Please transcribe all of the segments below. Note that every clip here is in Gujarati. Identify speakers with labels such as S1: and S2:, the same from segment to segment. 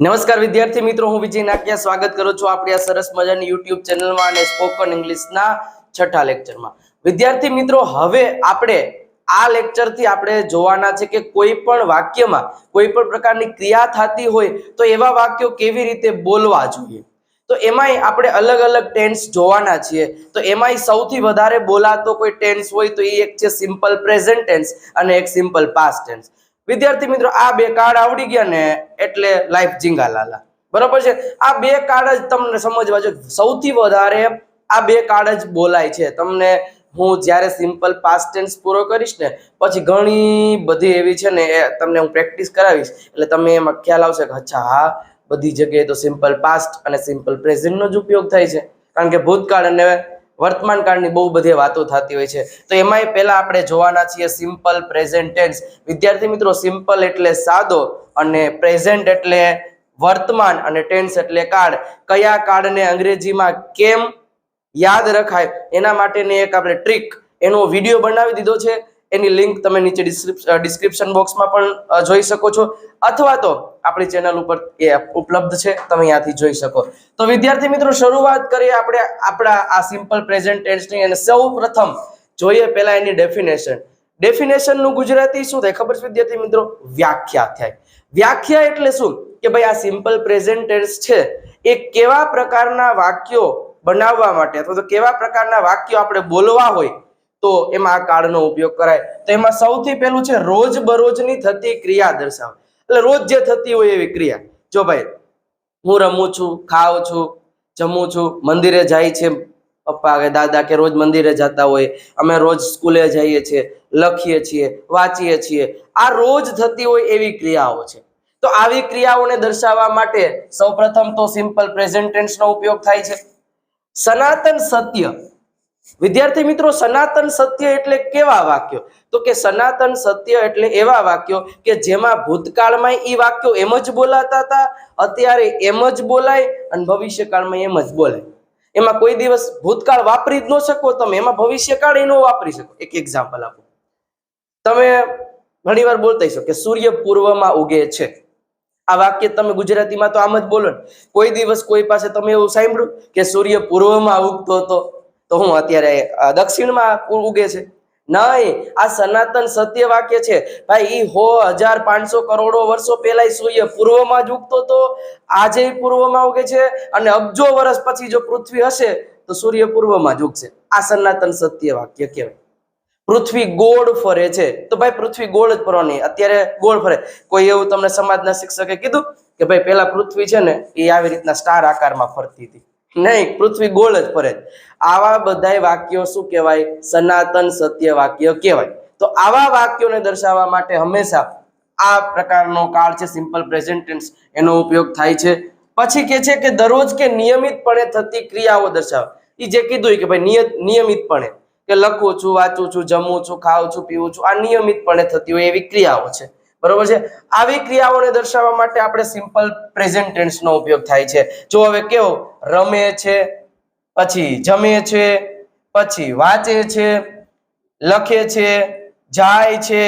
S1: નમસ્કાર વિદ્યાર્થી મિત્રો, હું વિજય નાકિયા સ્વાગત કરું છું આપણી આ સરસ મજાની યુટ્યુબ ચેનલમાં અને સ્પોકન ઇંગ્લિશના છઠ્ઠા લેક્ચરમાં. વિદ્યાર્થી મિત્રો, હવે આપણે આ લેક્ચરથી આપણે જોવાના છે કે કોઈ પણ વાક્યમાં કોઈ પણ પ્રકારની ક્રિયા થતી હોય તો એવા વાક્યો કેવી રીતે બોલવા જોઈએ? તો એમાંય આપણે અલગ અલગ ટેન્સ જોવાના છીએ. તો એમાંય સૌથી વધારે બોલાતો કોઈ ટેન્સ હોય તો એ એક છે સિમ્પલ પ્રેઝન્ટ ટેન્સ અને એક સિમ્પલ પાસ્ટ ટેન્સ. વિદ્યાર્થી મિત્રો, આ બે કાર્ડ આવડી ગયા ને, એટલે લાઈફ જીંગા લાલા. બરોબર છે? આ બે કાર્ડ જ તમને સમજવા જો, સૌથી વધારે આ બે કાર્ડ જ બોલાય છે. તમને હું જ્યારે સિમ્પલ પાસ્ટ ટેન્સ પૂરો કરીશ ને, પછી ઘણી બધી એવી છે ને, એ તમને હું પ્રેક્ટિસ કરાવીશ. એટલે તમે એમાં ખ્યાલ આવશે કે, અચ્છા, હા, બધી જગ્યાએ તો સિમ્પલ પાસ્ટ અને સિમ્પલ પ્રેઝન્ટનો જ ઉપયોગ થાય છે. કારણ કે ભૂતકાળ અને વર્તમાન કાળની બહુ બધી વાતો થતી હોય છે. તો એમાંય પહેલાં આપણે જોવાના છીએ સિમ્પલ પ્રેઝન્ટ ટેન્સ વિદ્યાર્થી મિત્રો સિમ્પલ એટલે સાદો અને પ્રેઝન્ટ એટલે વર્તમાન અને ટેન્સ એટલે કાળ. કયા કાળને અંગ્રેજીમાં કેમ યાદ રખાય? એના માટેની એક આપણે ટ્રીક એનો વીડિયો બનાવી દીધો છે. એની લિંક તમે નીચે ડિસ્ક્રિપ્શન બોક્સમાં પણ જોઈ શકો છો. અથવા તો આપણી ચેનલ ઉપર એ ઉપલબ્ધ છે, તમે ત્યાંથી જોઈ શકો. તો વિદ્યાર્થી મિત્રો, શરૂઆત કરીએ આપણે આપણા આ સિમ્પલ પ્રેઝન્ટ ટેન્સની અને સૌ પ્રથમ જોઈએ પહેલા એની ડેફિનેશન ડેફિનેશનનું ગુજરાતી શું થાય? ખબર છે વિદ્યાર્થી મિત્રો? વ્યાખ્યા થાય. વ્યાખ્યા એટલે શું? કે ભાઈ આ સિમ્પલ પ્રેઝન્ટ ટેન્સ છે, એ કેવા પ્રકારના વાક્યો બનાવવા માટે અથવા તો કેવા પ્રકારના વાક્યો આપણે બોલવા હોય તો એમાં આ કાર્ડનો ઉપયોગ કરાય. તો એમાં સૌથી પહેલું છે રોજ બરોજની થતી ક્રિયા દર્શાવે. એટલે રોજ જે થતી હોય એવી ક્રિયા. જો ભાઈ, હું રમું છું, ખાઉં છું, જમું છું, મંદિરે જાય છે પપ્પા કે દાદા કે રોજ મંદિરે જતા હોય, અમે રોજ સ્કૂલે જઈએ છીએ, લખીએ છીએ, વાંચીએ છીએ, આ રોજ થતી હોય એવી ક્રિયાઓ છે. તો આવી ક્રિયાઓને દર્શાવવા માટે સૌપ્રથમ તો સિમ્પલ પ્રેઝન્ટ ટેન્સનો ઉપયોગ થાય છે. સનાતન સત્ય વિદ્યાર્થી મિત્રો, સનાતન સત્ય એટલે કેવા વાક્યો? તો કે સનાતન સત્ય એટલે એવા વાક્યો કે જેમાં ભૂતકાળમાં એ વાક્યો એમ જ બોલાતા હતા, અત્યારે એમ જ બોલાય અને ભવિષ્યકાળમાં એમ જ બોલાય એમાં કોઈ દિવસ ભૂતકાળ વાપરી જ ન શકો તમે, એમાં ભવિષ્યકાળ એ ન વાપરી શકો. એક એક્ઝામ્પલ આપો. તમે ઘણીવાર બોલતા છો કે સૂર્ય પૂર્વમાં ઉગે છે. આ વાક્ય તમે ગુજરાતીમાં તો આમ જ બોલો કોઈ દિવસ કોઈ પાસે તમે એવું સાંભળ્યું કે સૂર્ય પૂર્વમાં ઉગતો હતો? તો હું અત્યારે દક્ષિણમાં ઉગે છે. નહીં, આ સનાતન સત્ય વાક્ય છે. ભાઈ, ઈ હો હજાર પાંચસો કરોડો વર્ષો પહેલા સૂર્ય પૂર્વમાં જ ઉગતો હતો આજે પૂર્વમાં ઉગે છે અને અબજો વર્ષ પછી જો પૃથ્વી હશે, તો સૂર્ય પૂર્વમાં જ ઉગશે. આ સનાતન સત્ય વાક્ય કહેવાય. પૃથ્વી ગોળ ફરે છે. તો ભાઈ, પૃથ્વી ગોળ જ ફરવાની અત્યારે ગોળ ફરે. કોઈ એવું તમને સમાજના શિક્ષકે કીધું કે ભાઈ, પેલા પૃથ્વી છે ને, એ આવી રીતના સ્ટાર આકારમાં ફરતી હતી. નહીં, પૃથ્વી ગોળ જ ફરે. આવા બધાય વાક્યો શું કહેવાય? સનાતન સત્ય વાક્ય કહેવાય. તો આવા વાક્યોને દર્શાવવા માટે હંમેશા આ પ્રકારનો કાળ છે સિમ્પલ પ્રેઝન્ટ એનો ઉપયોગ થાય છે. પછી કે છે કે દરરોજ કે નિયમિતપણે થતી ક્રિયાઓ દર્શાવે. એ જે કીધું કે ભાઈ નિયત નિયમિતપણે. કે લખું છું, વાંચું છું, જમું છું, ખાઉં છું, પીવું છું, આ નિયમિતપણે થતી હોય એવી ક્રિયાઓ છે. બરોબર છે? આવી ક્રિયાઓને દર્શાવવા માટે આપણે સિમ્પલ પ્રેઝન્ટ ટેન્સનો ઉપયોગ થાય છે. જો હવે કેવો? રમે છે, પછી જમે છે, પછી વાંચે છે, લખે છે, જાય છે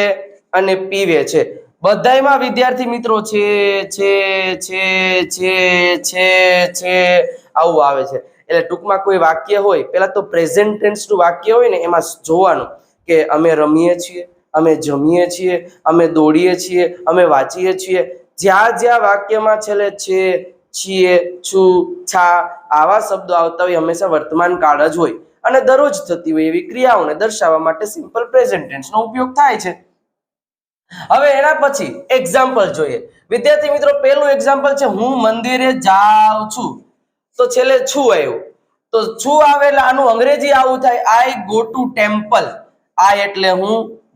S1: અને પીવે છે. બધાયમાં વિદ્યાર્થી મિત્રો છે છે છે છે છે છે આવું આવે છે. એટલે ટૂંકમાં કોઈ વાક્ય હોય, પહેલા તો પ્રેઝન્ટ ટેન્સનું વાક્ય હોય ને એમાં જોવાનું કે અમે રમીએ છીએ અમે જમીએ છીએ, અમે દોડીએ છીએ, અમે વાંચીએ છીએ. જ્યાં જ્યાં વાક્યમાં છેલ્લે છે, છીએ, છું, છા, આવા શબ્દો આવતા હોય હંમેશા વર્તમાન કાળ જ હોય. અને દરરોજ થતી હોય એવી ક્રિયાઓને દર્શાવવા માટે સિમ્પલ પ્રેઝન્ટ ટેન્સનો ઉપયોગ થાય છે. હવે એના પછી એક્ઝામ્પલ જોઈએ. વિદ્યાર્થી મિત્રો, પહેલું એક્ઝામ્પલ છે, હું મંદિરે જાઉં છું. તો છેલ્લે છું આવ્યું? તો છું આવે એટલે આનું અંગ્રેજી આવું થાય આઈ ગો ટુ ટેમ્પલ આ એટલે હું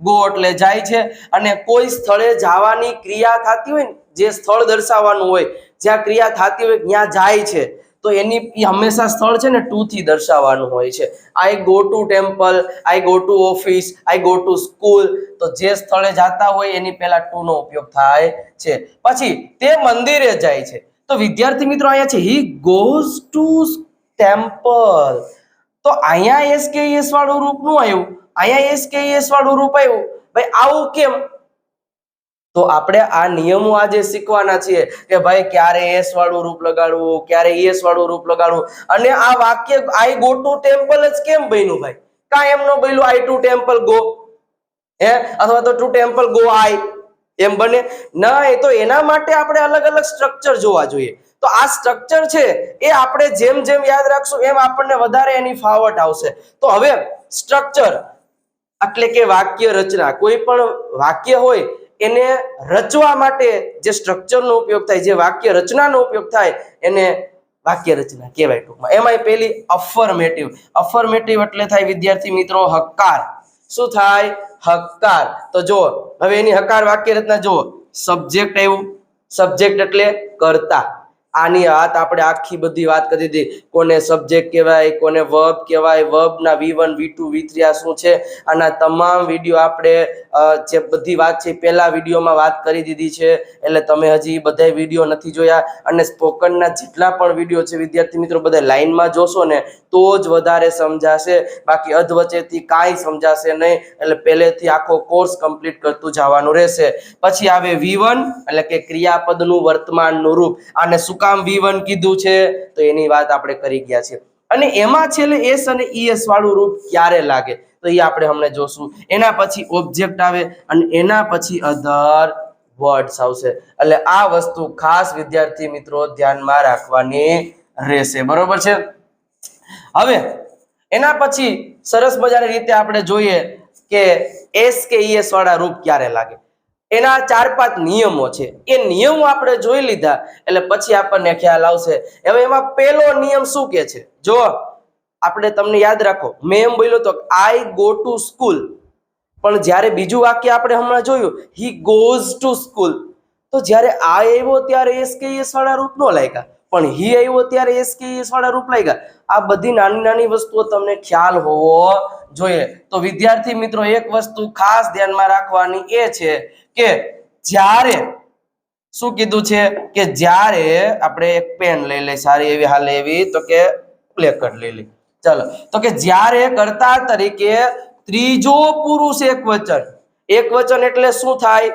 S1: ગો એટલે જાય છે અને કોઈ સ્થળે જવાની ક્રિયા થતી હોય ને, જે સ્થળ દર્શાવવાનું હોય, જ્યાં ક્રિયા થતી હોય ત્યાં જાય છે, તો એની હંમેશા સ્થળ છે ને ટુ થી દર્શાવવાનું હોય છે. I go to temple, I go to office, I go to school, તો જે સ્થળે જતા હોય એની પહેલા ટુ નો ઉપયોગ થાય છે. પછી તે મંદિરે જાય છે. તો વિદ્યાર્થી મિત્રો અહીંયા છે હી ગોઝ ટુ ટેમ્પલ તો અહીંયા એસ કે એસ વાળું રૂપનું આવ્યું. અહીંયા એસ કે એસ વાળું રૂપ આવ્યું ભાઈ, આવું કેમ? તો આપણે આ નિયમો આજે શીખવાના છીએ કે ભાઈ, ક્યારે એસ વાળું રૂપ લગાડવું, ક્યારે ઈએસ વાળું રૂપ લગાડવું? અને આ વાક્ય આઈ ગો ટુ ટેમ્પલ જ કેમ બન્યું ભાઈ? કા એમ નો બન્યું આઈ ટુ ટેમ્પલ ગો. હે? અથવા તો, ટુ ટેમ્પલ ગો આઈ. એમ બને. ના, એ તો એના માટે આપણે અલગ અલગ સ્ટ્રક્ચર જોવા જોઈએ. તો આ સ્ટ્રક્ચર છે, એ આપણે જેમ જેમ યાદ રાખશું, એમ આપણને વધારે એની ફાવટ આવશે. તો હવે સ્ટ્રક્ચર એટલે કે વાક્ય રચના. કોઈ પણ વાક્ય હોય, એને રચવા માટે જે સ્ટ્રક્ચરનો ઉપયોગ થાય, જે વાક્ય રચનાનો ઉપયોગ થાય, એને વાક્ય રચના કહેવાય ટૂંકમાં. એમાંય પેલી અફર્મેટિવ અફર્મેટિવ એટલે થાય, વિદ્યાર્થી મિત્રો હક્કાર શું થાય? હક્કાર તો જો હવે એની હકાર વાક્ય રચના જુઓ. સબ્જેક્ટ આવ્યું. સબ્જેક્ટ એટલે કરતા. આની વાત આપણે આખી બધી વાત કરી દીધી. કોને સબ્જેક્ટ કહેવાય, કોને વર્બ કહેવાય વર્બના V one V two V three આ શું છે? આના તમામ વીડિયો આપણે જે બધી વાત છે પહેલા વિડીયોમાં વાત કરી દીધી છે. એટલે તમે હજી બધા વીડિયો નથી જોયા. અને સ્પોકનના જેટલા પણ વીડિયો છે, વિદ્યાર્થી મિત્રો બધા લાઇનમાં જોશો ને, તો જ વધારે સમજાશે. બાકી અધવચ્ચેથી કાંઈ સમજાશે નહીં. એટલે પહેલેથી આખો કોર્સ કમ્પ્લીટ કરતું જવાનું રહેશે. પછી આવે વી એટલે કે ક્રિયાપદનું વર્તમાનનું રૂપ. આને શું કામ વી કીધું છે, તો એની વાત આપણે કરી ગયા છે અને એમાં છેલ્લે એસ અને ઈએસ વાળું રૂપ ક્યારે લાગે? તો એ આપણે હમણાં જોશું. એના પછી ઓબ્જેક્ટ આવે અને એના પછી અધર વર્ડ્સ આવશે. એટલે આ વસ્તુ ખાસ વિદ્યાર્થી મિત્રો ધ્યાનમાં રાખવાની રહેશે. બરોબર છે? હવે, એના પછી સરસ મજાની રીતે આપણે જોઈએ કે એસ કે ઈએસ વાળા રૂપ ક્યારે લાગે? એના ચાર પાંચ નિયમો છે. એ નિયમો આપણે જોઈ લીધા, એટલે પછી આપણને ખ્યાલ આવશે. હવે એમાં પહેલો નિયમ શું કે છે? જો આપણે તમને યાદ રાખો, મેં એમ બોલ્યો તો આઈ ગો ટુ સ્કૂલ પણ જ્યારે બીજું વાક્ય આપણે હમણાં જોયું હી ગોઝ ટુ સ્કૂલ તો જ્યારે આ આવ્યો ત્યારે એસ કે એસ વાળા રૂપ નો લાગ્યા. પણ હી આવ્યો ત્યારે એસ કે એસ વાળા રૂપ લાગ્યા. આ બધી નાની નાની વસ્તુઓ તમને ખ્યાલ હોવો જોઈએ. તો વિદ્યાર્થી મિત્રો, એક વસ્તુ ખાસ ધ્યાનમાં રાખવાની એ છે કે જ્યારે શું કીધું છે કે જ્યારે આપણે એક પેન લઈ લઈ સારી એવી હાલ એવી, તો કે પ્લેકટ લઈ લઈ ચાલો. તો કે જ્યારે કર્તા તરીકે ત્રીજો પુરુષ એક વચન. એક વચન એટલે શું થાય?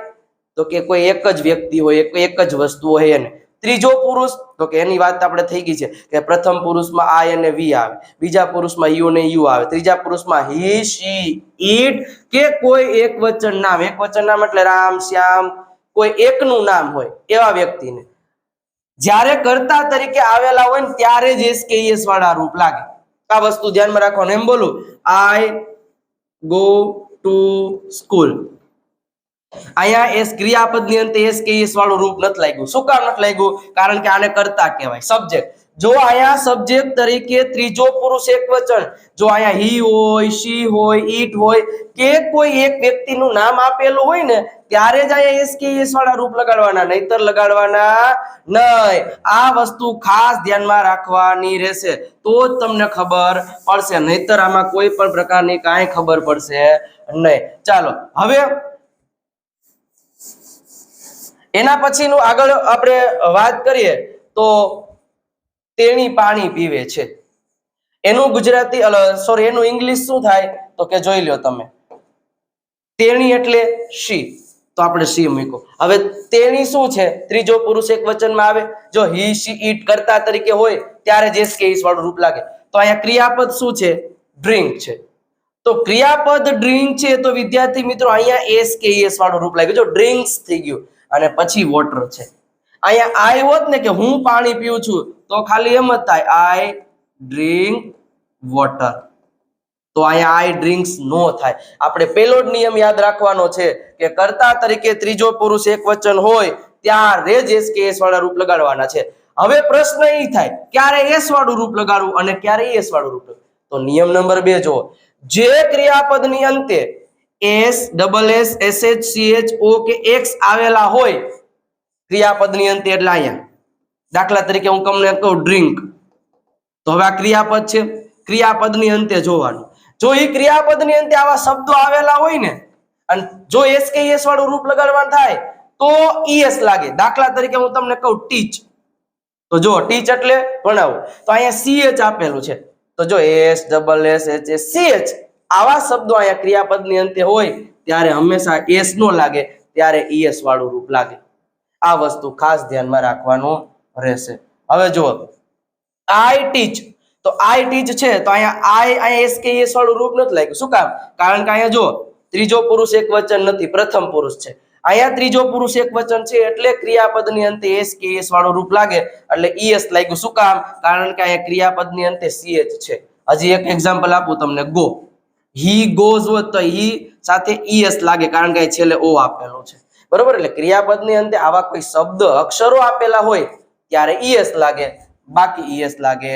S1: તો કે કોઈ એક જ વ્યક્તિ હોય, એક જ વસ્તુ હોય એને. ત્રીજો પુરુષ, તો કે એની વાત આપણે થઈ ગઈ છે કે પ્રથમ પુરુષમાં આઈ અને વી આવે, બીજા પુરુષમાં યુ અને યુ આવે, ત્રીજા પુરુષમાં હી, શી, ઈટ કે કોઈ એક વચન નામ. એક વચન નામ એટલે રામ, શ્યામ, કોઈ એકનું નામ હોય એવા વ્યક્તિને. જ્યારે કર્તા તરીકે આવેલા હોય ને ત્યારે જ એસ કે એસ વાળા રૂપ લાગે. આ વસ્તુ ધ્યાનમાં રાખવાનું. એમ બોલું, આઈ ગો ટુ સ્કૂલ. અહીંયા એસ ક્રિયાપદની અંતે એસ કે એસ વાળું રૂપ નથી લાગ્યું. શું કામ નથી લાગ્યું? કારણ કે આને કરતા કહેવાય. સબ્જેક્ટ જો અહીંયા સબ્જેક્ટ તરીકે ત્રીજો પુરુષ એક વચન. જો અહીંયા હી હોય શી હોય ઈટ હોય, કે કોઈ એક વ્યક્તિનું નામ આપેલું હોય ને, ત્યારે જ અહીંયા એસ કે એસ વાળા રૂપ લગાડવાના, નહીતર લગાડવાના નહીં. આ વસ્તુ ખાસ ધ્યાનમાં રાખવાની રહેશે. તો જ તમને ખબર પડશે. નહીતર આમાં કોઈ પણ પ્રકારની કાંઈ ખબર પડશે નહીં. ચાલો, હવે એના પછીનું આગળ આપણે વાત કરીએ તો તેણી પાણી પીવે છે. એનું ગુજરાતી સોરી એનું ઇંગ્લિશ શું થાય? તો કે જોઈ લ્યો તમે. તેણી એટલે શી? તો આપણે શી મૂકો હવે તેણી શું છે? ત્રીજો પુરુષ એક વચનમાં આવે. જો હી, શી, ઈટ કરતા તરીકે હોય, ત્યારે જે ઈસ વાળું રૂપ લાગે. તો અહીંયા ક્રિયાપદ શું છે? ડ્રિંક છે. તો ક્રિયાપદ ડ્રિંક છે તો વિદ્યાર્થી મિત્રો અહીંયા એસ કે એસ વાળું રૂપ લાગ્યું. જો ડ્રિંક્સ થઈ ગયું. અને પછી વોટર છે. અહીંયા આઈ હોત ને કે હું પાણી પીઉં છું, તો ખાલી એમ જ થાય આઈ ડ્રિંક વોટર તો અહીંયા આઈ ડ્રિંક્સ નો થાય. આપણે પેલો જ નિયમ યાદ રાખવાનો છે કે કર્તા તરીકે ત્રીજો પુરુષ એક વચન હોય, ત્યારે જ એસ કે એસ વાળા રૂપ લગાડવાના છે. હવે પ્રશ્ન એ થાય, ક્યારે એસ વાળું રૂપ લગાડવું અને ક્યારે એસ વાળું રૂપ તો નિયમ નંબર બે જુઓ. જે ક્રિયાપદની અંતે S double S S H C H O કે એક્સ આવેલા હોય, ક્રિયાપદની અંતે એટલે અહીંયા. દાખલા તરીકે હું તમને કહું ડ્રિંક તો હવે આ ક્રિયાપદ છે. ક્રિયાપદની અંતે જોવાનું. જો એ ક્રિયાપદની અંતે આવા શબ્દો આવેલા હોય ને, અને જો એસ કે એસ વાળું રૂપ લગાડવાનું થાય, તો ઈએસ લાગે. દાખલા તરીકે હું તમને કહું ટીચ તો જો ટીચ એટલે ભણાવવું તો અહીંયા સીએચ આપેલું છે. તો જો S double S H S CH આવા શબ્દો અહીંયા ક્રિયાપદની અંતે હોય, ત્યારે હંમેશા એસ નો લાગે, ત્યારે ઈએસ વાળું રૂપ લાગે. આ વસ્તુ ખાસ ધ્યાનમાં રાખવાનું રહેશે. હવે જુઓ આઈ ટીચ તો આઈ ટીચ છે, તો અહીંયા આઈ અહીંયા એસ કે એસ વાળું રૂપ નથી લાગ્યું. શું કામ? કારણ કે અહીંયા જો ત્રીજો પુરુષ એક વચન નથી, પ્રથમ પુરુષ છે. અહીંયા ત્રીજો પુરુષ એક વચન છે, એટલે ક્રિયાપદની અંતે એસ કે એસ વાળું રૂપ લાગે, એટલે ઈએસ લાગ્યું. શું કામ? કારણ કે અહીંયા ક્રિયાપદની અંતે સીએચ છે. હજી એક એક્ઝામ્પલ આપું તમને. ગો હી ગોઝ હોય તો હી સાથે ઈએસ લાગે, કારણ કે છેલ્લે ઓ આપેલો છે. બરોબર? એટલે ક્રિયાપદની અંતે આવા કોઈ શબ્દ, અક્ષરો આપેલા હોય, ત્યારે ઈએસ લાગે. બાકી ઈએસ લાગે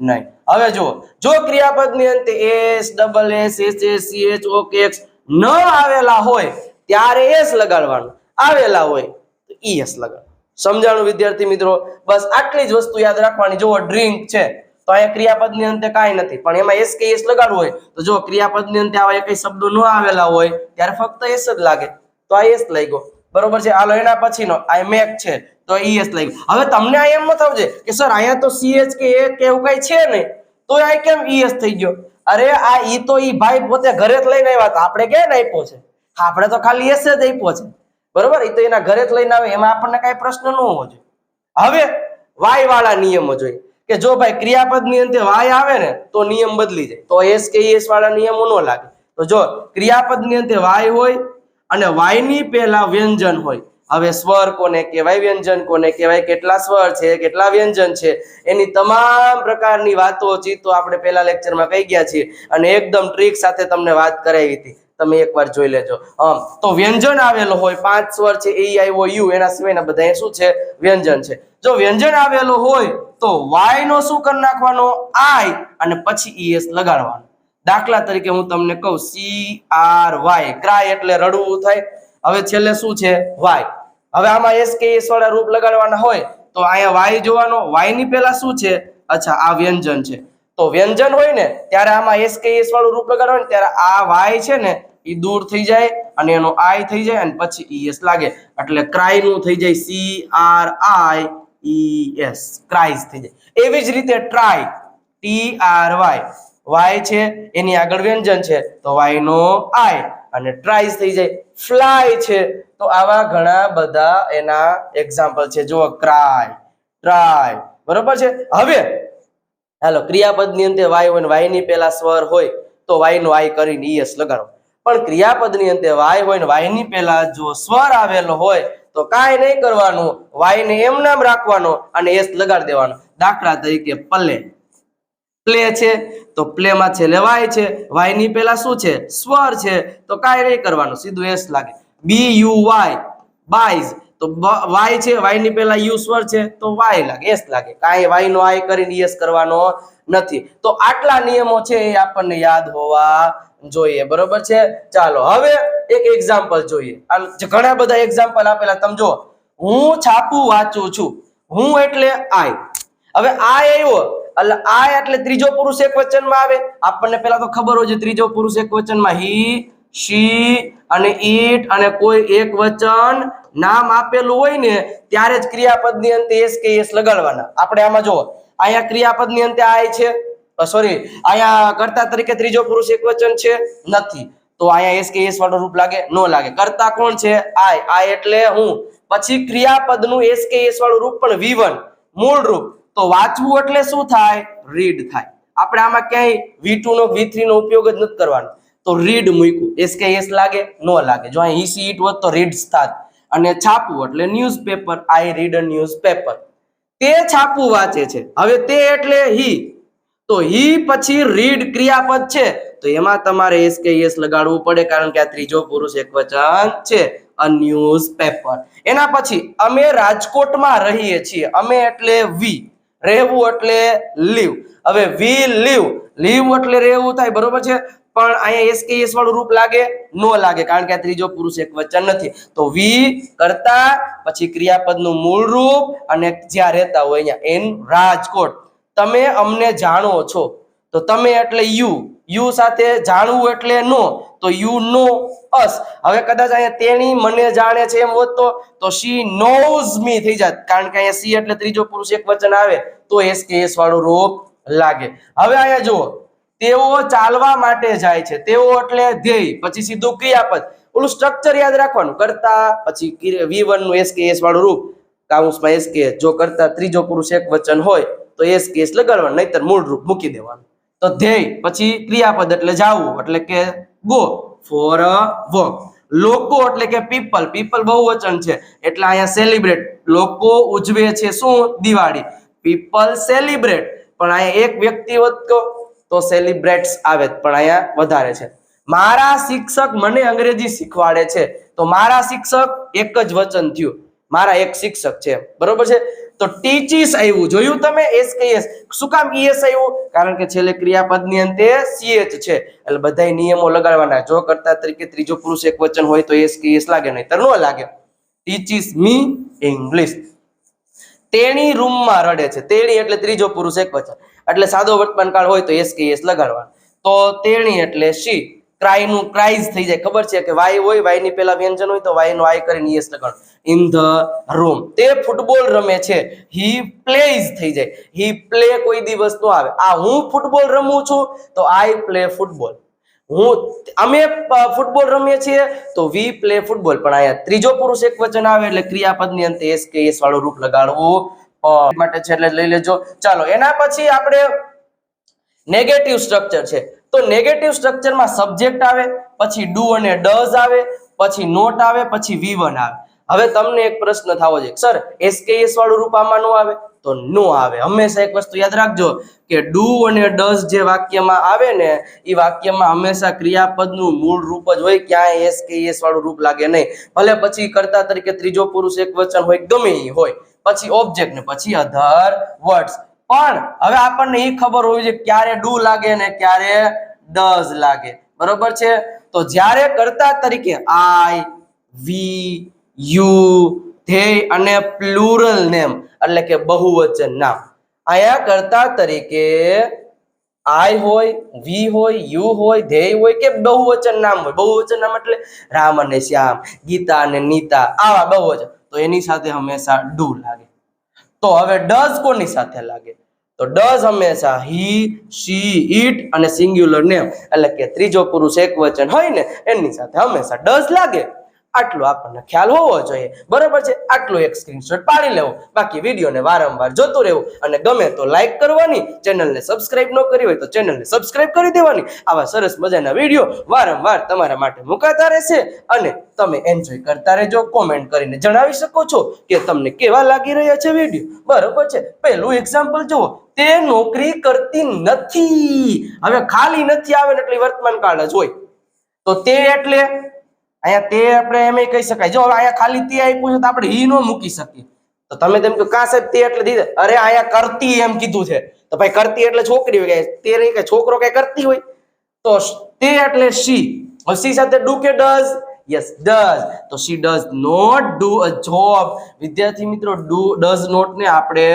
S1: નહીં. હવે જુઓ, જો ક્રિયાપદની અંતે S double S S S C H O કે એક્સ ન આવેલા હોય, ત્યારે એસ લગાડવાનું. આવેલા હોય, તો ઈએસ લગાડ સમજાણું વિદ્યાર્થી મિત્રો? બસ આટલી જ વસ્તુ યાદ રાખવાની. જુઓ ડ્રિંક છે. તો અહીંયા ક્રિયાપદની અંતે કાંઈ નથી. પણ એમાં એસ કે એસ લગાડવું હોય, તો જો ક્રિયાપદની અંતે આવા કઈ શબ્દો ન આવેલા હોય, ત્યારે ફક્ત એસ જ લાગે. તો આ એસ લાગ્યો. બરોબર છે? હાલો, એના પછીનો. આ મેક છે, તો ઈએસ લાગ્યો. હવે તમને આ એમ ન થવું કે, સર, અહીંયા તો સીએચ કે એ કે એવું કઈ છે નહીં. તો આ કેમ ઈએસ થઈ ગયો? અરે, આ ઈ તો ઈ ભાઈ પોતે ઘરે જ લઈને આવ્યા હતા. આપણે ક્યાં આપ્યો છે? આપણે તો ખાલી એસ જ આપ્યો છે. બરોબર? એ તો એના ઘરે જ લઈને આવે. એમાં આપણને કઈ પ્રશ્ન ન હોવો જોઈએ. હવે વાય વાળા નિયમો જોઈએ. કે જો ભાઈ ક્રિયાપદની અંતે વાય આવે ને, તો નિયમ બદલી જાય. તો એસ કે એસ વાળા નિયમો ન લાગે. તો જો ક્રિયાપદની અંતે વાય હોય અને વાયની પહેલા વ્યંજન હોય. હવે સ્વર કોને કહેવાય? વ્યંજન કોને કહેવાય? કેટલા સ્વર છે? કેટલા વ્યંજન છે? એની તમામ પ્રકારની વાતો, ચીતો આપણે પહેલા લેક્ચરમાં કહી ગયા છીએ. અને એકદમ ટ્રીક સાથે તમને વાત કરાવી હતી. તમે એકવાર જોઈ લેજો. તો વ્યંજન આવેલો હોય, પાંચ સ્વર છે, એ આવ્યો યુ, એના સિવાયના બધા શું છે? વ્યંજન છે. જો વ્યંજન આવેલો હોય, તો વાય નો શું કરી નાખવાનો? આય અને પછી ઈએસ લગાડવાનો. દાખલા તરીકે હું તમને કહું સી આર વાય ક્રાય એટલે રડવું થાય. હવે છેલ્લે શું છે? વાય હવે આમાં એસ કે એસ વાળા રૂપ લગાડવાના હોય, તો અહીંયા વાય જોવાનો. વાયની પહેલા શું છે? અચ્છા, આ વ્યંજન છે. તો વ્યંજન હોય ને, ત્યારે આમાં એસ કે એસ વાળું રૂપ લગાડવાનું ત્યારે આ વાય છે ને એ દૂર થઈ જાય અને એનો આઈ થઈ જાય અને પછી ઈએસ લાગે. એટલે ક્રાયનું થઈ જાય C R I E S cries થઈ જાય. એવી જ રીતે try T R Y Y છે, એની આગળ વ્યંજન છે, તો વાય નો આઈ અને ટ્રાઇસ થઈ જાય. ફ્લાય છે, તો આવા ઘણા બધા એના એક્ઝામ્પલ છે. જુઓ ક્રાય ટ્રાય બરોબર છે? હવે હાલો, ક્રિયાપદની અંતે વાય હોય વાયની પહેલા સ્વર હોય તો વાય નો આય કરીને ઈએસ લગાડો. પણ ક્રિયાપદની અંતે વાય હોય ને વાયની પહેલા જો સ્વર આવેલો હોય તો કાંઈ નહીં કરવાનું વાય ને એમ નામ રાખવાનો અને એસ લગાડી દેવાનો. દાખલા તરીકે પલે. પ્લે છે, તો પ્લે માં છેલ્લે વાય છે. વાયની પહેલા શું છે? સ્વર છે. તો કાંઈ નહીં કરવાનું, સીધું એસ લાગે. બી યુ વાય બાઈઝ તો વાય છે વાયની પહેલા યુ સ્વર છે, તો વાય લાગે, એસ લાગે. કાંઈ વાય નો આય કરીને યસ કરવાનો નથી. તો આટલા નિયમો છે એ આપણને યાદ હોવા જોઈએ, બરોબર છે? ચાલો, હવે એક એક્ઝામ્પલ જોઈએ. ઘણા બધા એક્ઝામ્પલ આપેલા, તમે જો હું છાપું વાંચું છું. હું એટલે આય. હવે આ આવ્યો, એટલે આ એટલે ત્રીજો પુરુષ એક વચનમાં આવે. આપણને પેલા તો ખબર હોય છે, ત્રીજો પુરુષ એક વચનમાં હી, શી અને ઈટ અને કોઈ એક વચન નામ આપેલું હોય ને, ત્યારે જ ક્રિયાપદની અંતે એસ કે એસ લગાડવાના. આપણે આમાં જો અહીંયા ક્રિયાપદની અંતે આય છે. સોરી અહીંયા કર્તા તરીકે ત્રીજો પુરુષ એક વચન છે. નથી. તો અહીંયા એસ કે એસ વાળું રૂપ લાગે, ન લાગે. કર્તા કોણ છે? આય. આય એટલે હું. પછી ક્રિયાપદનું એસ કે એસ વાળું રૂપ પણ વિવન, મૂળ રૂપ. તો વાંચવું એટલે શું થાય? રીડ થાય. આપણે આમાં ક્યાંય વી નો વી થ્રી નો ઉપયોગ જ નથી કરવાનો. તો રીડ મૂક્યું. એસ કે એસ લાગે, ન લાગે. જો અહીં ઈસી ઈટ હોત તો રીડ્સ થાત. અને છાપવું એટલે newspaper I read a newspaper તે છાપવું વાંચે છે. હવે તે એટલે હી તો હી પછી રીડ ક્રિયાપદ છે. તો એમાં તમારે એસ કે એસ લગાડવું પડે કારણ કે આ ત્રીજો પુરુષ એક વચન છે. અ ન્યૂઝપેપર એના પછી અમે રાજકોટમાં રહીએ છીએ. અમે એટલે વી રહેવું એટલે લીવ હવે વી લીવ લીવ એટલે રહેવું થાય. બરોબર છે? પણ અહીંયા એસ કે એસ વાળું રૂપ લાગે, નો લાગે, કારણ કે આ ત્રીજો પુરુષ એક વચન નથી. તો વી કરતા પછી ક્રિયાપદનું મૂળ રૂપ અને જ્યાં રહેતા હોય અહીંયા એન રાજકોટ. તમે અમને જાણો છો. તો તમે એટલે યુ. યુ સાથે જાણવું એટલે નો. તો યુ નો અસ. હવે કદાચ અહીંયા તેણી મને જાણે છે એમ હોત તો તો શી નોઝ મી થઈ જાત. કારણ કે અહીંયા સી એટલે ત્રીજો પુરુષ એક વચન આવે, તો એસ કે એસ વાળું રૂપ લાગે. હવે અહીંયા જુઓ. તેઓ ચાલવા માટે જાય છે. તેઓ એટલે ધ્યેય, પછી સીધું ક્રિયાપદ. ઓલું સ્ટ્રક્ચર યાદ રાખવાનું. કરતા, પછી વી વનનું એસ વાળું રૂપ. કાઉન્સમાં એસ કે જો કરતા ત્રીજો પુરુષ એક વચન હોય, તો એસ કેસ લગાડવાનું, નહીતર મૂળ રૂપ મૂકી દેવાનું. તો ધ્યેય, પછી ક્રિયાપદ એટલે જાવું, એટલે કે ગો. ફોર અ વોક લોકો એટલે કે પીપલ પીપલ બહુ વચન છે. એટલે અહીંયા સેલિબ્રેટ લોકો ઉજવે છે શું? દિવાળી. પીપલ સેલિબ્રેટ પણ અહીંયા એક વ્યક્તિ તો સેલિબ્રેટ્સ આવે પણ અહીંયા વધારે છે. મારા શિક્ષક મને અંગ્રેજી શીખવાડે છે. તો મારા શિક્ષક એક જ વચન થયું. મારા એક શિક્ષક છે બરોબર છે? તો ટીચીસ આવ્યું જોયું તમે? એસ કે એસ શું કામ ઈએસ આવ્યું કારણ કે છેલ્લે ક્રિયાપદની અંતે સીએચ છે. એટલે બધાય નિયમો લગાડવાના. જો કરતા તરીકે ત્રીજો પુરુષ એક વચન હોય તો એસ કે એસ લાગે નહીં ન લાગે. ટીચીસ મી ઇંગ્લિશ તેણી રૂમમાં રડે છે. તેણી એટલે ત્રીજો પુરુષ એક વચન. એટલે સાદો વર્તમાન કાળ હોય તો એસ કે એસ લગાડવાનું. તો તેણી એટલે શી? ક્રાયનું ક્રાઇઝ થઈ જાય. ખબર છે કે વાય હોય વાયની પેલા વ્યંજન હોય તો વાયનું આય કરીને યસ લગાડ ઇન ધ રૂમ. તે ફૂટબોલ રમે છે. હી પ્લેઝ થઈ જાય. હી પ્લે કોઈ દિવસ નો આવે. આ હું ફૂટબોલ રમું છું, તો આઈ પ્લે ફૂટબોલ. હું અમે ફૂટબોલ રમીએ છીએ, તો વી પ્લે ફૂટબોલ. પણ અહીંયા ત્રીજો પુરુષ એક વચન આવે એટલે ક્રિયાપદની અંતે એસ કે એસ વાળું રૂપ લગાડવું માટે છે એટલે લઈ લેજો. ચાલો, એના પછી આપણે નેગેટિવ સ્ટ્રક્ચર છે. તો નેગેટિવ સ્ટ્રક્ચરમાં સબ્જેક્ટ આવે, પછી ડુ અને ડઝ આવે, પછી નોટ આવે, પછી વી વન આવે. હવે તમને એક પ્રશ્ન થવો જોઈએ. સર એસકેએસ વાળું રૂપ આમાં નો આવે? તો નો આવે. હંમેશા એક વસ્તુ યાદ રાખજો કે ડુ અને ડઝ જે વાક્યમાં આવે ને, એ વાક્યમાં હંમેશા ક્રિયાપદનું મૂળ રૂપ જ હોય, ક્યાંય એસકેએસ વાળું રૂપ લાગે નહીં. ભલે પછી કરતા તરીકે ત્રીજો પુરુષ એક વચન હોય, ગમે હોય. પછી ઓબ્જેક્ટ ને પછી અધર વર્ડ્સ પણ હવે આપણને એ ખબર હોવી જોઈએ ક્યારે ડુ લાગે ને ક્યારે ડઝ લાગે. બરોબર છે? તો જ્યારે કરતા તરીકે આઈ વી યુ ધ્યેય અને પ્લુરલ નેમ એટલે કે બહુવચન નામ. અહીંયા કરતા તરીકે આઈ હોય વી હોય યુ હોય ધ્યેય હોય કે બહુવચન નામ હોય. બહુવચન નામ એટલે રામ અને શ્યામ, ગીતા અને નીતા. આવા બહુવચન. તો એની સાથે હંમેશા ડુ લાગે. તો હવે ડઝ કોની સાથે લાગે? તો ડઝ હંમેશા હી, શી ઇટ અને સિંગ્યુલર નેમ. એટલે કે ત્રીજો પુરુષ એક વચન હોય ને, એની સાથે હંમેશા ડઝ લાગે. આટલો આપણને ખ્યાલ હોવો જોઈએ. બરોબર છે? આટલો એક સ્ક્રીનશોટ પાડી લેવો. બાકી વિડીયોને વારંવાર જોતું રહેવું અને ગમે તો લાઈક કરવાની, ચેનલને સબસ્ક્રાઇબ ન કરી હોય તો ચેનલને સબસ્ક્રાઇબ કરી દેવાની. આવા સરસ મજાના વીડિયો વારંવાર તમારા માટે મુકાતા રહેશે અને તમે એન્જોય કરતા રહેજો. કોમેન્ટ કરીને જણાવી શકો છો કે તમને કેવા લાગી રહ્યા છે વીડિયો. બરોબર છે? પહેલું એક્ઝામ્પલ જુઓ. તે નોકરી કરતી નથી. હવે ખાલી નથી આવે એટલે વર્તમાન કાળ જ હોય. તો તે એટલે? અહીંયા તે આપણે એમ કહી શકાય. જો અહીંયા ખાલી તે આપ્યું છે તો આપણે હી નો મૂકી શકીએ. તો તમે તેમ કહો કા સાહેબ તે એટલે દીધે? અરે અહીંયા કરતી એમ કીધું છે. તો ભાઈ કરતી એટલે છોકરી હોય કે તે નહીં કે છોકરો કઈ કરતી હોય? તો તે એટલે શી? સી સાથે ડુ કે ડઝ યસ ડઝ તો she does not do a job વિદ્યાર્થી મિત્રો ડુ ડઝ નોટ ને આપણે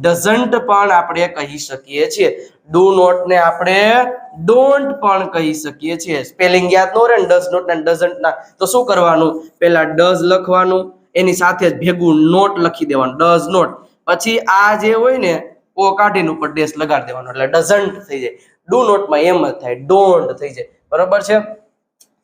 S1: ડઝન્ટ પણ આપણે કહી શકીએ છીએ. ડુ નોટ ને આપણે ડોન્ટ પણ કહી શકીએ છીએ. સ્પેલિંગ યાદ ન રહે ડઝ નોટ ને ડઝન્ટ ના. તો શું કરવાનું? પેલા ડઝ લખવાનું, એની સાથે જ ભેગું નોટ લખી દેવાનું. ડઝ નોટ પછી આ જે હોય ને, ઓ કાઢીને ઉપર ડેસ લગાડી દેવાનો. એટલે ડઝન્ટ થઈ જાય. ડુ નોટમાં એમ જ થાય. ડોન્ટ થઈ જાય. બરોબર છે?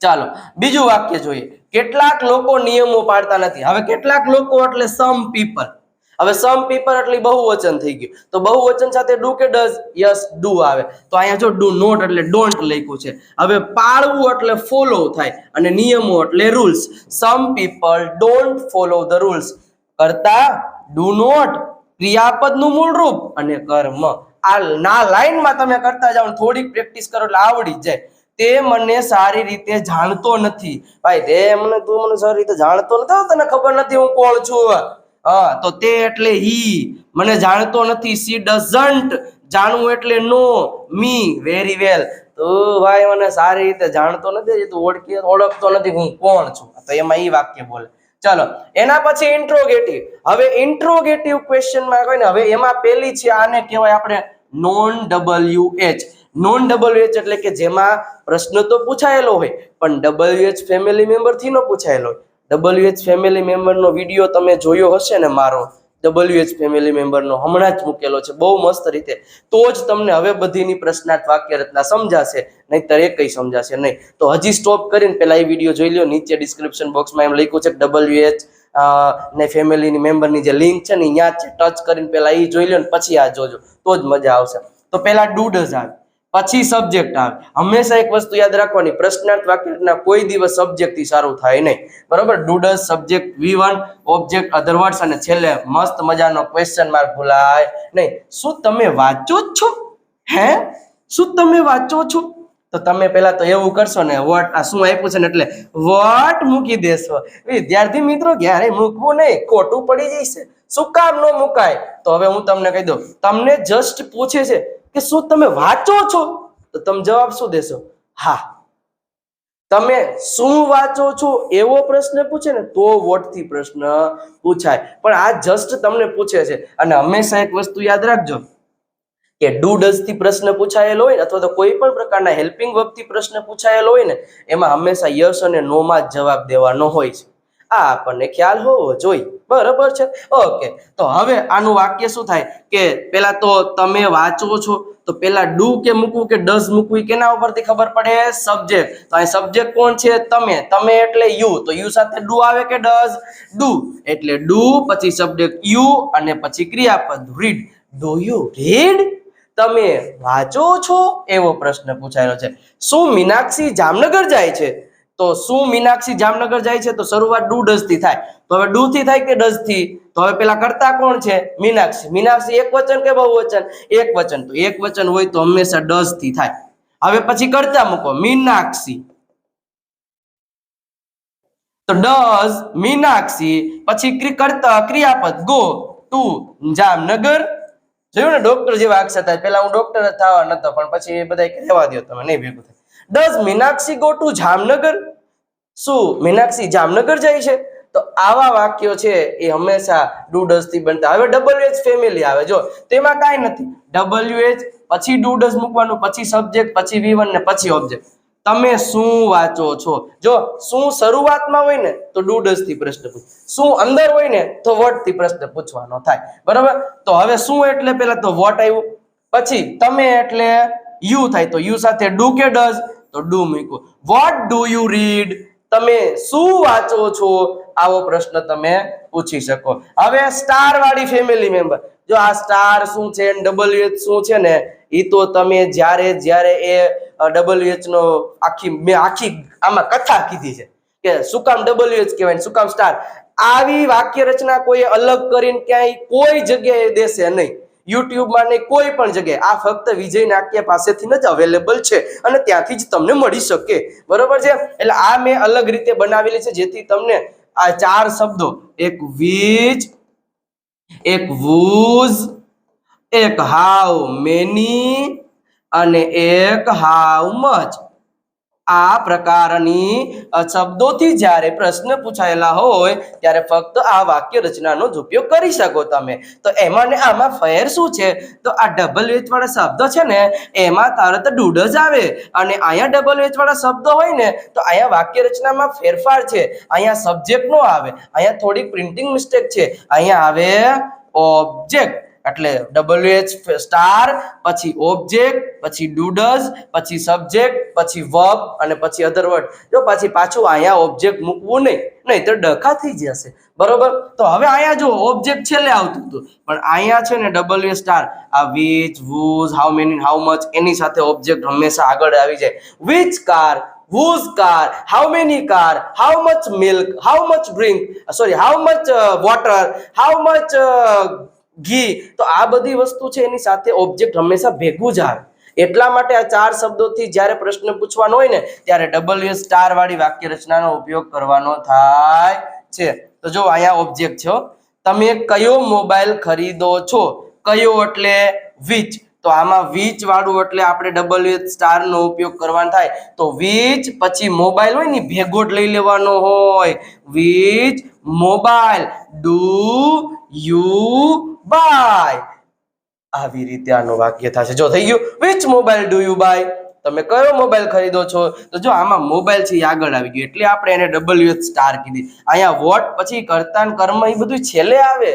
S1: ચાલો, બીજું વાક્ય જોઈએ. કેટલાક લોકો નિયમો પાડતા નથી. હવે કેટલાક લોકો એટલે સમ પીપલ હવે સમ પીપલ એટલે બહુવચન થઈ ગયું. તો બહુવચન સાથે ડુ કે ડઝ યસ ડુ આવે. તો અહીંયા જો ડુ નોટ એટલે ડોન્ટ લખ્યું છે. હવે પાળવું એટલે ફોલો થાય અને નિયમો એટલે rules some people don't follow the rules કરતા ડુ નોટ ક્રિયાપદનું મૂળ રૂપ અને કર્મ. આ ના લાઈનમાં તમે કરતા જાઓ થોડીક પ્રેક્ટિસ કરો એટલે આવડી જાય. તે મને સારી રીતે જાણતો નથી. ભાઈ, તે મને તું મને સારી રીતે જાણતો નથી તને ખબર નથી હું કોણ છું તો તે એટલે હી મને જાણતો નથી સી ડઝન્ટ જાણવું એટલે નો મી વેરી વેલ તો ભાઈ, મને સારી રીતે જાણતો નથી તું ઓળખી, ઓળખતો નથી હું કોણ છું. તો એમાં ઈ વાક્ય બોલે. ચાલો, એના પછી ઇન્ટ્રોગેટિવ હવે ઇન્ટ્રોગેટિવ ક્વેશ્ચનમાં કોઈ ને, હવે એમાં પેલી છે, આને કહેવાય આપણે non W H non W H એટલે કે જેમાં પ્રશ્ન તો પૂછાયેલો હોય, પણ ડબલ્યુ એચ ફેમિલી મેમ્બરથી નો પૂછાયેલો હોય. ડબલ્યુ એચ ફેમિલી મેમ્બરનો વીડિયો તમે જોયો હશે ને મારો ડબલ્યુ એચ ફેમિલી મેમ્બરનો હમણાં જ મૂકેલો છે, બહુ મસ્ત રીતે. તો જ તમને હવે બધીની પ્રશ્નાર્થ વાક્ય રચના સમજાશે, નહીતર એ કઈ સમજાશે નહીં. તો હજી સ્ટોપ કરીને પહેલાં એ વીડિયો જોઈ લો નીચે ડિસ્ક્રિપ્શન બોક્સમાં એમ લખ્યું છે ડબલ્યુએચ ડબલ્યુ એચ ને ફેમિલીની મેમ્બરની જે લિંક છે ને જ છે ટચ કરીને પહેલાં એ જોઈ લો ને પછી આ જોજો. તો જ મજા આવશે. તો પેલા ડુડઝ આવે. પછી સબ્જેક્ટ આવે. હંમેશા એક વસ્તુ યાદ રાખવાની, પ્રશ્નાર્થ વાક્યના કોઈ દિવસ સબ્જેક્ટથી સારું થાય નહીં. બરોબર? Do does subject V one object other words અને છેલ્લે મસ્ત મજાનો ક્વેશ્ચન માર્ક ભૂલાય નહીં. શું તમે વાંચો જ છો? હે? શું તમે વાંચો છો? તો તમે પેલા તો એવું કરશો ને વોટ આ શું આપ્યું છે ને એટલે વોટ મૂકી દેશો. વિદ્યાર્થી મિત્રો, ક્યારે મૂકવું નહીં? ખોટું પડી જશે. શું કામ ન મુકાય? તો હવે હું તમને કહી દઉં, તમને જસ્ટ પૂછે છે કે શું તમે વાંચો છો? તો તમે જવાબ શું દેશો? હા. તમે શું વાંચો છો એવો પ્રશ્ન પૂછે ને તો વોટથી પ્રશ્ન પૂછાય. પણ આ જસ્ટ તમને પૂછે છે. અને હંમેશા એક વસ્તુ યાદ રાખજો કે ડુ ડઝ પ્રશ્ન પૂછાયેલો હોય ને અથવા તો કોઈ પણ પ્રકારના હેલ્પિંગ વર્બથી પ્રશ્ન પૂછાયેલો હોય ને, એમાં હંમેશા યસ અને નોમાં જ જવાબ દેવાનો હોય છે. આ આપણને ખ્યાલ હોવો જોઈએ. બરાબર છે? ઓકે. તો હવે આનું વાક્ય શું થાય? કે પેલા તો તમે વાંચો છો, તો પેલા ડુ કે મૂકવું કે ડઝ મૂકવું કેના ઉપરથી ખબર પડે? સબ્જેક્ટ. તો અહીં સબ્જેક્ટ કોણ છે? તમે. તમે એટલે યુ. તો યુ સાથે ડુ આવે કે ડઝ? ડુ. એટલે ડુ, પછી સબ્જેક્ટ યુ અને પછી ક્રિયાપદ. રીડ. Do you read? તમે વાંચો છો? એવો પ્રશ્ન પૂછાયેલો છે. શું મીનાક્ષી જામનગર જાય છે? તો શું મીનાક્ષી જામનગર જાય છે? તો શરૂઆત ડુ ડઝથી થાય. તો હવે ડુ થી થાય કે ડઝથી તો હવે પેલા કરતા કોણ છે? મીનાક્ષી. મીનાક્ષી એક વચન કે બહુવચન? એક વચન. તો એક વચન હોય તો હંમેશા ડઝથી થાય. હવે પછી કરતા મૂકો. મીનાક્ષી. તો ડઝ, મીનાક્ષી, પછી કરતા, ક્રિયાપદ. ગો. ટુ. જામનગર. જોયું ને? ડોક્ટર જેવા અક્ષર થાય. પેલા હું ડોક્ટર જ થવા નતો, પણ પછી એ બધા રહેવા દો તમે. નહીં ભેગું થાય. Does Meenakshi go to Jamnagar? શું મીનાક્ષી જામનગર જાય છે? તો આવા વાક્યો છે એ હંમેશા ડુ ડસથી બનતા. હવે ડબલ્યુ એચ ફેમિલી આવે. જો, તેમાં કાંઈ નથી. ડબલ્યુ એચ પછી ડુ ડસ મૂકવાનું, પછી સબ્જેક્ટ પછી વી ને પછી ઓબ્જેક્ટ તમે શું વાંચો છો? જો, શું શરૂઆતમાં હોય ને, તો ડુ ડસથી પ્રશ્ન પૂછ. શું અંદર હોય ને, તો વોટથી પ્રશ્ન પૂછવાનો થાય. બરાબર? તો હવે શું એટલે પેલા તો વોટ આવ્યું? પછી તમે એટલે યુ થાય. તો યુ સાથે ડુ કે ડઝ? તો ડુ મૂક્યું? વોટ ડુ યુ રીડ તમે શું વાંચો છો? આવો પ્રશ્ન તમે પૂછી શકો. હવે સ્ટાર વાળી ફેમિલી મેમ્બર જો આ સ્ટાર શું છે ડબલ્યુ એચ શું છે ને એ તો તમે જ્યારે જ્યારે એ ડબલ્યુ એચ નો આખી, મેં આખી આમાં કથા કીધી છે કે શું કામ ડબલ્યુ એચ કહેવાય શું કામ સ્ટાર આવી વાક્ય રચના કોઈ અલગ કરીને ક્યાંય કોઈ જગ્યાએ દેશે નહીં. યુટ્યુબમાં ને કોઈ પણ જગ્યાએ આ ફક્ત વિજય નાટ્ય પાસેથી જ અવેલેબલ છે અને ત્યાંથી જ તમને મળી શકે. બરોબર છે? એટલે આ મેં અલગ રીતે બનાવેલી છે, જેથી તમને આ ચાર શબ્દો, એક વીજ, એક વૂઝ, એક હાઉ મેની અને એક હાઉ મચ. આ પ્રકારની શબ્દોથી જ્યારે પ્રશ્ન પૂછાયેલા હોય, ત્યારે ફક્ત આ વાક્ય રચનાનો જ ઉપયોગ કરી શકો તમે. તો એમાં ને આમાં ફેર શું છે? તો આ ડબલ વેચવાળા શબ્દ છે ને, એમાં તરત ડૂડ જ આવે. અને અહીંયા ડબલ વેચવાળા શબ્દ હોય ને, તો અહીંયા વાક્ય રચનામાં ફેરફાર છે. અહીંયા સબ્જેક્ટ નો આવે. અહીંયા થોડીક પ્રિન્ટિંગ મિસ્ટેક છે. અહીંયા આવે ઓબ્જેક્ટ એટલે ડબલ્યુ એચ સ્ટાર પછી ઓબ્જેક્ટ પછી ડુડસ પછી સબ્જેક્ટ પછી વર્બ અને પછી અધર વર્ડ જો પછી પાછું અહીંયા ઓબ્જેક્ટ મૂકવું નહીં નહીં તો ડખા થઈ જશે. બરોબર? તો હવે અહીંયા જો ઓબ્જેક્ટ છેલ્લે આવતું હતું. પણ અહીંયા છે ને ડબલ્યુ સ્ટાર આ which whose how many how much એની સાથે ઓબ્જેક્ટ હંમેશા આગળ આવી જાય. Which car whose car how many car how much milk how much drink sorry how much uh, water uh, ઘી. તો આ બધી વસ્તુ છે એની સાથે ઓબ્જેક્ટ હંમેશા ભેગું જ આવે. એટલા માટે આ ચાર શબ્દોથી જ્યારે પ્રશ્ન પૂછવાનો હોય ને, ત્યારે ડબલ્યુ સ્ટાર વાળી વાક્ય રચનાનો ઉપયોગ કરવાનો થાય છે. તો જો અહીંયા ઓબ્જેક્ટ છો તમે કયો મોબાઈલ ખરીદો છો? કયો એટલે વિચ તો આમાં વીચ વાળું એટલે આપણે ડબલ્યુ સ્ટાર નો ઉપયોગ કરવાનો થાય. તો વીચ પછી મોબાઈલ હોય ને ભેગો જ લઈ લેવાનો હોય. Which mobile. Do you buy? આવી રીતે આનું વાક્ય થશે. જો થઈ ગયું which mobile do you buy તમે કયો મોબાઈલ ખરીદો છો? તો જો આમાં મોબાઈલ છે એ આગળ આવી ગયું. એટલે આપણે એને ડબલ્યુ સ્ટાર કીધી. અહીંયા વોટ પછી કર્તા ને કર્મ, એ બધું છેલ્લે આવે.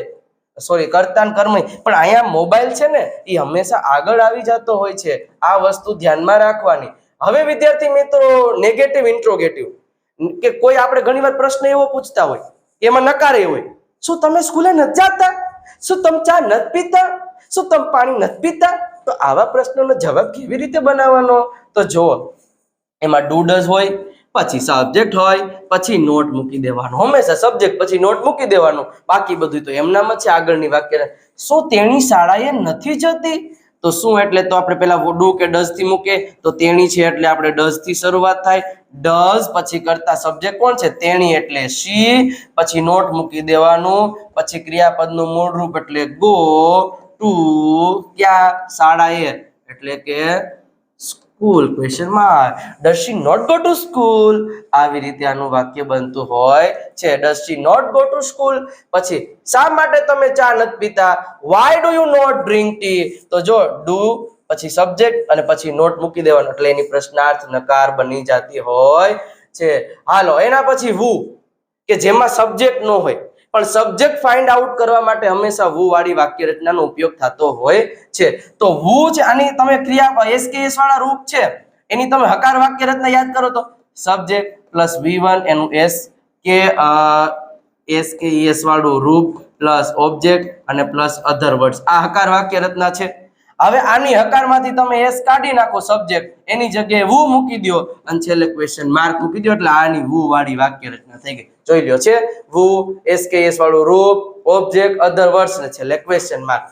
S1: સોરી કરતા કર્મ. પણ અહીંયા મોબાઈલ છે ને, એ હંમેશા આગળ આવી જતો હોય છે. આ વસ્તુ ધ્યાનમાં રાખવાની. હવે વિદ્યાર્થી મિત્રો નેગેટિવ ઇન્ટ્રોગેટિવ કે કોઈ આપણે ઘણીવાર પ્રશ્ન એવો પૂછતા હોય એમાં નકારે હોય. શું તમે સ્કૂલે નથી જાતા? શું તમે ચા નથી પીતા? શું તમે પાણી નથી પીતા? તો આવા પ્રશ્નોનો જવાબ કેવી રીતે બનાવવાનો? તો જુઓ, એમાં ડૂડસ હોય, પછી સબ્જેક્ટ હોય, પછી નોટ મૂકી દેવાનો. હંમેશા સબ્જેક્ટ પછી નોટ મૂકી દેવાનો. બાકી બધું તો એમનામાં છે આગળની વાક્ય. શું તેણી શાળાએ નથી જતી? તો શું એટલે તો આપણે પેલા ડુ કે ડઝથી મૂકે તો તેણી છે એટલે આપણે ડઝથી શરૂઆત થાય. ડઝ પછી કરતા સબ્જેક્ટ કોણ છે? તેણી એટલે શી. પછી નોટ મૂકી દેવાનું. પછી ક્રિયાપદનું મૂળ રૂપ એટલે ગો, ટુ, ક્યાં? શાળાએ એટલે કે school question mark does she not go to school આવી રીતે આનું વાક્ય બનતું હોય છે. Does she not go to school પછી, શા માટે તમે ચા નથી પીતા? Why do you not drink tea તો જો ડુ પછી સબ્જેક્ટ અને પછી નોટ મૂકી દેવાનો. એટલે એની પ્રશ્નાર્થ નકાર બની જતી હોય છે. હાલો, એના પછી વુ કે જેમાં સબ્જેક્ટ ન હોય. પણ સબ્જેક્ટ ફાઇન્ડ આઉટ કરવા માટે હંમેશા વુ વાળી વાક્ય રચનાનો ઉપયોગ થતો હોય છે. તો વુ છે આની તમે ક્રિયા એસકેએસ વાળા રૂપ છે. એની તમે હકાર વાક્ય રચના યાદ કરો તો સબ્જેક્ટ પ્લસ વી વન એનું એસ કે એસ કે એસ વાળું રૂપ પ્લસ ઓબ્જેક્ટ અને પ્લસ અધર વર્ડ્સ આ હકાર વાક્ય રચના છે. હવે આની હકારમાંથી તમે એસ કાઢી નાખો સબ્જેક્ટ એની જગ્યાએ વુ મૂકી દો અને છેલ્લે ક્વેશ્ચન માર્ક મૂકી દો એટલે આની વુ વાળી વાક્ય રચના થઈ ગઈ. જોઈ લ્યો છે. વુ, એસ કે એસ વાળું રૂપ ઓબ્જેક્ટ અધર વર્ડ્સ ને છેલ્લે ક્વેશ્ચન માર્ક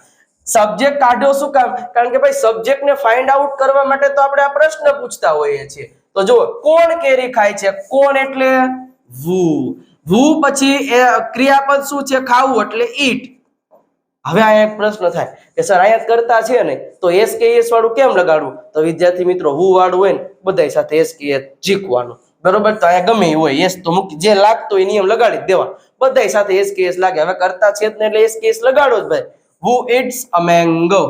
S1: સબ્જેક્ટ કાઢ્યો શું કામ? કારણ કે ભાઈ સબ્જેક્ટ ને ફાઇન્ડ આઉટ કરવા માટે તો આપણે આ પ્રશ્ન પૂછતા હોઈએ છીએ. તો જો કોણ કેરી ખાય છે? કોણ એટલે? વુ. વુ પછી ક્રિયાપદ શું છે? ખાવું એટલે ઈટ. હવે આ એક પ્રશ્ન થાય કે સર અહીંયા કરતા છે ને? તો એસ કે એસ વાળું કેમ લગાડવું? તો વિદ્યાર્થી મિત્રો, હું વાળું હોય ને બધા સાથે એસ કે એસ જીકવાનું. બરોબર? તો અહીંયા ગમે એ હોય, એસ તો મૂકી, જે લાગતો હોય નિયમ લગાડી જ દેવા. બધા સાથે એસ કે એસ લાગે. હવે કરતા છે ને એટલે એસ કે એસ લગાડો જ ભાઈ. Who it's a mango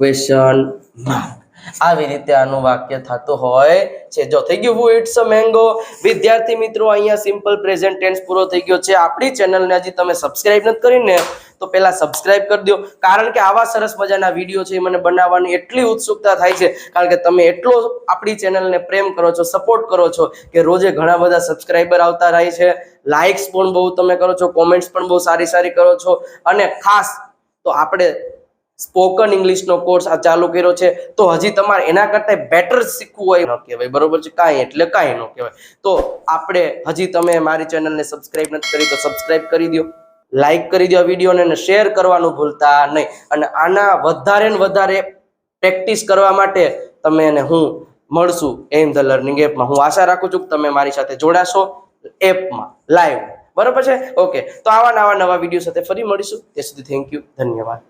S1: question mark આવી રીતે આનું વાક્ય થતું હોય છે. જો થઈ ગયું હું ઇટ્સ અ મેંગો વિદ્યાર્થી મિત્રો, અહીંયા સિમ્પલ પ્રેઝન્ટ ટેન્સ પૂરો થઈ ગયો છે. આપણી ચેનલને હજી તમે સબસ્ક્રાઇબ નથી કરીને, તો પહેલાં સબસ્ક્રાઇબ કરી દો. કારણ કે આવા સરસ મજાના વીડિયો છે મને બનાવવાની એટલી ઉત્સુકતા થાય છે. કારણ કે તમે એટલો આપણી ચેનલને પ્રેમ કરો છો સપોર્ટ કરો છો, કે રોજે ઘણા બધા સબસ્ક્રાઇબર આવતા રહે છે. લાઇક્સ પણ બહુ તમે કરો છો કોમેન્ટ્સ પણ બહુ સારી સારી કરો છો. અને ખાસ તો આપણે સ્પોકન ઇંગ્લિશનો કોર્સ આ ચાલુ કર્યો છે. તો હજી તમારે એના કરતાં બેટર શીખવું હોય ન કહેવાય. બરોબર છે? કાંઈ એટલે કાંઈ ન કહેવાય. તો આપણે હજી તમે મારી ચેનલને સબસ્ક્રાઇબ નથી કરી તો સબસ્ક્રાઈબ કરી દો લાઈક કરી દો વિડીયોને અને શેર કરવાનું ભૂલતા નહીં. અને આના વધારે ને વધારે પ્રેક્ટિસ કરવા માટે તમે એને હું મળશું એમ ધ લર્નિંગ એપમાં હું આશા રાખું છું કે તમે મારી સાથે જોડાશો એપમાં લાઈવ બરોબર છે? ઓકે તો આવા નવા નવા વીડિયો સાથે ફરી મળીશું. ત્યાં સુધી થેન્ક યુ ધન્યવાદ.